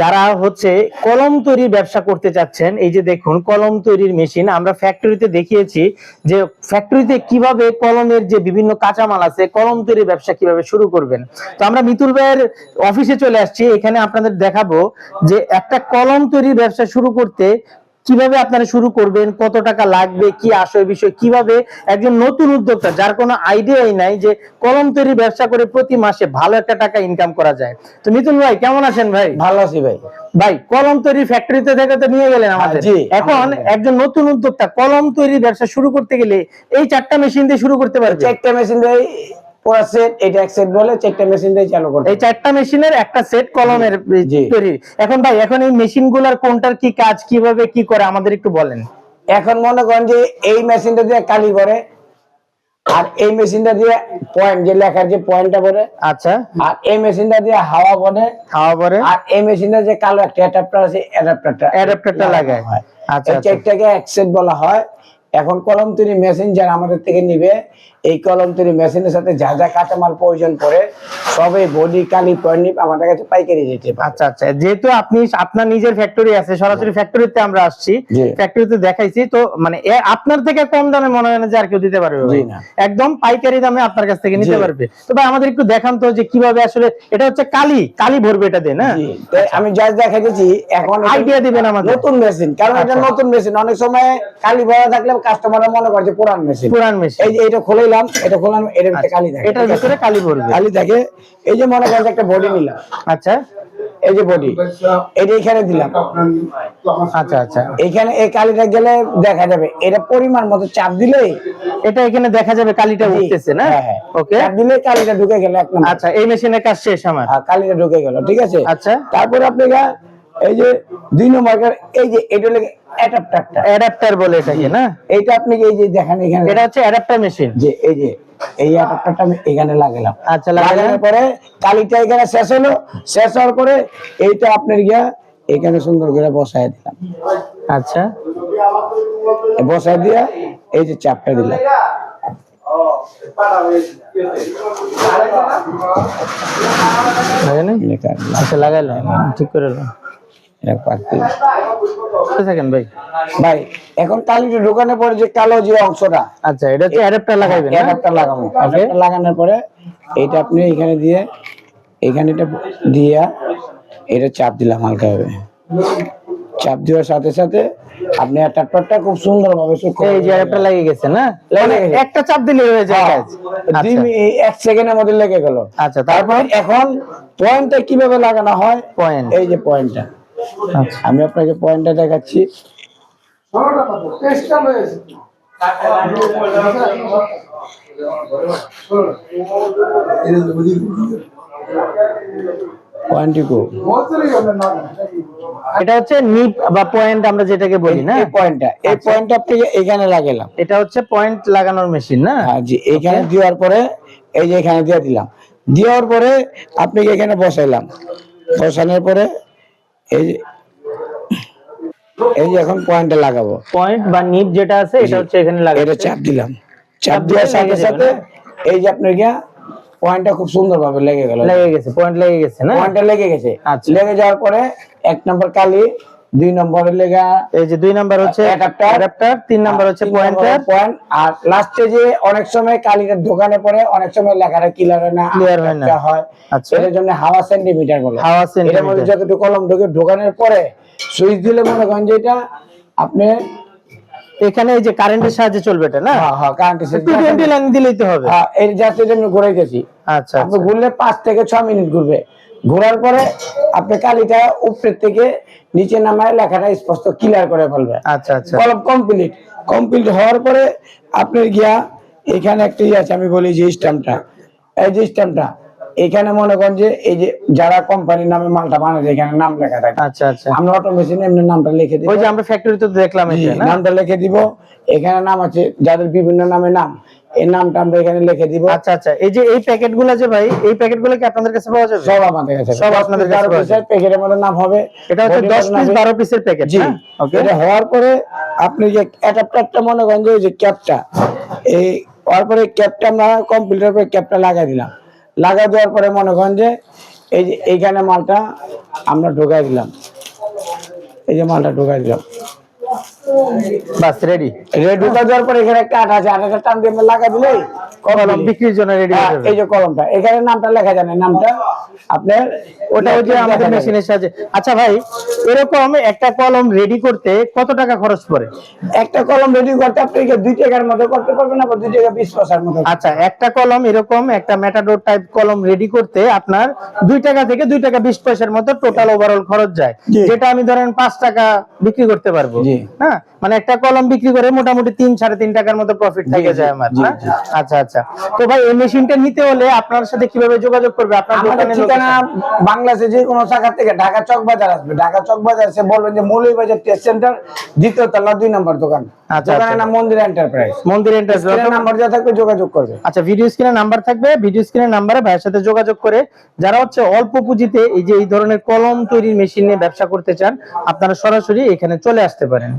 যারা হচ্ছে কলম তৈরির ব্যবসা করতে চাচ্ছেন, এই যে দেখুন, কলম তৈরির মেশিন, আমরা ফ্যাক্টরিতে দেখিয়েছি যে ফ্যাক্টরিতে কীভাবে কলমের যে বিভিন্ন কাঁচামাল আছে, কলম তৈরির ব্যবসা কীভাবে শুরু করবেন। তো আমরা মিতুল ভাইয়ের অফিসে চলে আসছি, এখানে আপনাদের দেখাবো যে একটা কলম তৈরির ব্যবসা শুরু করতে কীভাবে আপনারা শুরু করবেন কত টাকা লাগবে কি আসে বিষয় কীভাবে একজন নতুন উদ্যোক্তা যার কোনো আইডিয়াই নাই যে কলম তৈরির ব্যবসা করে প্রতি মাসে ভালো একটা টাকা ইনকাম করা যায়। তো মিতুল ভাই কেমন আছেন ভাই? ভালো আছি ভাই। ভাই কলম তৈরি ফ্যাক্টরিতে থেকে তো নিয়ে গেলেন আমাদের। এখন একজন নতুন উদ্যোক্তা কলম তৈরি ব্যবসা শুরু করতে গেলে এই চারটা মেশিন দিয়ে শুরু করতে পারবে? চারটা মেশিন দিয়ে পুরো সেট এটা এক সেট বলে চারটা মেশিন দিয়ে চালু করতে এই চারটা মেশিনের একটা সেট কলমের তৈরি। এখন ভাই এখন এই মেশিনগুলার কোনটার কি কাজ কীভাবে কি করে আমাদের একটু বলেন। এখন মনে করেন যে এই মেশিনটা দিয়ে কালি করে আর এই মেশিনটা দিয়ে পয়েন্ট যে লেখার যে পয়েন্টটা পড়ে আচ্ছা। আর এই মেশিনটা দিয়ে হাওয়া পড়ে খাওয়া পরে আর এই মেশিনটা যে কালো একটা অ্যাডাপ্টার আছে অ্যাডাপ্টারটা অ্যাডাপ্টারটা লাগায়। আচ্ছা আচ্ছা। চারটাকে এক সেট বলা হয়। এখন কলম তৈরি মেশিন যারা আমাদের থেকে নিবে এই কলম তৈরি মেশিনের সাথে যা যা কাঁচামাল প্রয়োজন পড়ে সবই বডি কালি পয়েন্ট আমাদের কাছে পাইকারি দিতে আচ্ছা আচ্ছা যেহেতু আপনি আপনার নিজের ফ্যাক্টরি আছে সরাসরি ফ্যাক্টরিতে আমরা আসছি ফ্যাক্টরিতে দেখাইছি তো মানে আপনার থেকে কম দামে মনে হয় না যে আর কেউ দিতে পারবে। একদম পাইকারি দামে আপনার কাছ থেকে নিতে পারবে। তো ভাই আমাদের একটু দেখান তো যে কীভাবে আসলে এটা হচ্ছে কালি কালি ভরবে এটা দিয়ে না? তাই আমি যা দেখা দেখাইতেছি এখন আইডিয়া দিবেন আমাদের। নতুন মেশিন কারণ এটা আচ্ছা। নতুন মেশিন অনেক সময় কালি ভরা থাকলে কাস্টমাররা মনে করে যে পুরান মেশিন পুরান মেশিন এই যে এটা খুলেইলাম এটা খুললাম এটার ভিতরে কালি থাকে এটার ভিতরে কালি ভরবে কালি থাকে। এই যে মনে করেন একটা বডি নিলাম। আচ্ছা। এই যে বডি এটা এখানে দিলাম। আচ্ছা আচ্ছা। এখানে এই কালিটা গেলে দেখা যাবে এটা পরিমাণ মতো চাপ দিলেই এটা এখানে দেখা যাবে কালিটা উঠতেছে না? হ্যাঁ, হ্যাঁ। ওকে চাপ দিলে কালিটা ঢুকে গেল এক নম্বর। আচ্ছা এই মেশিনের কাজ শেষ আমার। আর কালিটা ঢুকে গেল ঠিক আছে? আচ্ছা। তারপর আপনি এই যে দুই নম্বর এই যে এটা লেগে অ্যাডাপ্টারটা। অ্যাডাপ্টার বলে এটাকে না? এইটা আপনি এই যে দেখেন এখানে এটা হচ্ছে অ্যাডাপ্টার মেশিন। যে এই যে এই অ্যাডাপ্টারটা আমি এখানে লাগালাম। আচ্ছা। লাগানোর পরে কালিটা এখানে শেষ হলো। শেষ হওয়ার পরে এইটা আপনার গিয়া এখানে সুন্দর করে বসায় দিলাম। আচ্ছা। বসায় দিয়া এই যে চাপটা দিলাম? আচ্ছা লাগাইলো ঠিক করে থাকেন ভাই? ভাই এখন কালিটা ঢোকানোর পরে যে কালো যে অংশটা। আচ্ছা এটা হচ্ছে অ্যাডাপ্টার লাগাইবেন অ্যাডাপ্টার লাগাবো। অ্যাডাপ্টার লাগানোর পরে এইটা আপনি এখানে দিয়ে এখানে এটা দিয়া এটা চাপ দিলাম হালকা ভাবে। চাপ দেওয়ার সাথে সাথে আপনি খুব সুন্দর ভাবে এই যে লাগিয়ে গেছে না? লেগে মানে। একটা চাপ দিলে হয়ে যায় দুই আচ্ছা। এক সেকেন্ডের মধ্যে লেগে গেল। আচ্ছা তারপর? এখন পয়েন্টটা কীভাবে লাগানো হয়? পয়েন্ট এই যে পয়েন্টটা আমি আপনাকে পয়েন্টটা দেখাচ্ছি। এটা হচ্ছে নিপ বা পয়েন্ট আমরা যেটাকে বলি না? এই পয়েন্টটা এই পয়েন্টটা আপনি এখানে লাগালাম। এটা হচ্ছে পয়েন্ট লাগানোর মেশিন না? হ্যাঁ জি এখানে দেওয়ার পরে এই যে এখানে দিয়ে দিলাম। দেওয়ার পরে আপনি এখানে বসাইলাম। বসানোর পরে এই এই এখন পয়েন্টে লাগাবো। পয়েন্ট বা নিপ যেটা আছে এটা হচ্ছে এখানে এটা চাপ দিলাম। চাপ দেওয়ার সাথে সাথে এই যে আপনার গিয়া পয়েন্টটা খুব সুন্দর ভাবে লেগে গেল। লেগে গেছে পয়েন্ট লেগে গেছে না? পয়েন্টটা লেগে গেছে। আচ্ছা। লেগে যাওয়ার পরে এক নম্বর কালি দুই নম্বরে লেগা এই যে দুই নাম্বার হচ্ছে অ্যাডাপ্টার তিন নাম্বার হচ্ছে পয়েন্টার। পয়েন্ট আর লাস্টে যে অনেক সময় দোকানে পরে অনেক সময় লেখাটা ক্লিয়ার হয় না Clear হয় না। হয়। আচ্ছা। এটার জন্য হাওয়া সেন্টিমিটার বলে। হাওয়া এটার মধ্যে যতটুকু কলম ঢোকে ঢোকানোর পরে সুইচ দিলে মনে করেন যে এটা আপনি এখানে এই যে কারেন্টের সাহায্যে চলবে এটা না? হ্যাঁ হ্যাঁ কারেন্ট টু টোয়েন্টি লাইন দিলেই তো হবে। হ্যাঁ এর যাতে আমি ঘুরে গেছি। আচ্ছা আপনি আচ্ছা। ঘুরলে পাঁচ থেকে ছ মিনিট ঘুরবে। ঘোরার পরে আপনি কালিটা উপরের থেকে নিচে নামায় লেখাটা স্পষ্ট ক্লিয়ার করে ফেলবে। আচ্ছা আচ্ছা। কলম কমপ্লিট কমপ্লিট হওয়ার পরে আপনার গিয়া এখানে একটা ইয়ে আছে আমি বলি যে স্ট্যাম্পটা। এই যে স্ট্যাম্পটা এখানে মনে করেন যে এই যে যারা কোম্পানির নামে মালটা বানায় এখানে নাম লেখা থাকে। আচ্ছা আচ্ছা। আমরা অটো মেশিনে এমনি নামটা লিখে দিই। ওই যে আমরা ফ্যাক্টরিতে দেখলাম জি, এটা নামটা লিখে দিব। এখানে নাম আছে যাদের বিভিন্ন নামে নাম নামটা আমরা এখানে লিখে দিব। আচ্ছা আচ্ছা এই যে এই যে ভাই এই কি আপনাদের কাছে পাওয়া যাবে? সব আমাদের কাছে সব আপনাদের কাছে পাওয়া যাবে। প্যাকেটের মধ্যে নাম হবে। এটা হচ্ছে body দশ এর পিস নামে- বারো পিসের প্যাকেট জি। ওকে এটা হওয়ার পরে আপনি যে অ্যাডাপ্টারটা মনে করেন যে যে ক্যাপটা এই হওয়ার পরে ক্যাপটা আমরা কম্পিউটার পরে ক্যাপটা লাগাই দিলাম। লাগাই দেওয়ার পরে মনে করেন যে এই যে এইখানে মালটা আমরা ঢোকাই দিলাম। এই যে মালটা ঢোকাই দিলাম। বাস রেডি রেডি ঢোকা যাওয়ার পরে এখানে একটা আঠা আছে আঠাটা টান দিয়ে লাগাই দিলেই কলম বিক্রির জন্য রেডি হয়ে এই যে কলমটা এখানে নামটা লেখা জানে নামটা আপনার ওটা ওই যে আমাদের মেশিনের সাহায্যে। আচ্ছা ভাই এরকম একটা কলম রেডি করতে কত টাকা খরচ পড়ে? একটা কলম রেডি করতে আপনি দুই টাকার মধ্যে করতে পারবেন আবার দুই টাকা বিশ পয়সার মতো আচ্ছা একটা কলম এরকম একটা মেটাডোর টাইপ কলম রেডি করতে আপনার দুই টাকা থেকে দুই টাকা বিশ পয়সার মতো টোটাল ওভারঅল খরচ যায়। যেটা আমি ধরেন পাঁচ টাকা বিক্রি করতে পারব। হ্যাঁ মানে একটা কলম বিক্রি করে মোটামুটি তিন সাড়ে তিন টাকার মতো প্রফিট থেকে যায় আমার হ্যাঁ? আচ্ছা। আচ্ছা তো ভাই এই মেশিনটা নিতে হলে আপনার সাথে কীভাবে যোগাযোগ করবে? আপনার দোকানের ঠিকানা বাংলাদেশে যে কোনো শাখা থেকে ঢাকা চক বাজার আসবে। ঢাকা চক বাজার এসে বলবেন যে মৌলভীবাজার টেস্ট সেন্টার দ্বিতীয় তলা দুই নম্বর দোকান। আচ্ছা, দোকানের আচ্ছা। নাম মন্দির এন্টারপ্রাইজ মন্দির এন্টারেস্ট নাম্বার দেওয়া থাকবে যোগাযোগ করবে। আচ্ছা ভিডিও স্ক্রিনে নাম্বার থাকবে ভিডিও স্ক্রিনের নাম্বারে ভাইয়ের সাথে যোগাযোগ করে যারা হচ্ছে অল্প পুঁজিতে এই যে এই ধরনের কলম তৈরির মেশিন নিয়ে ব্যবসা করতে চান আপনারা সরাসরি এখানে চলে আসতে পারেন।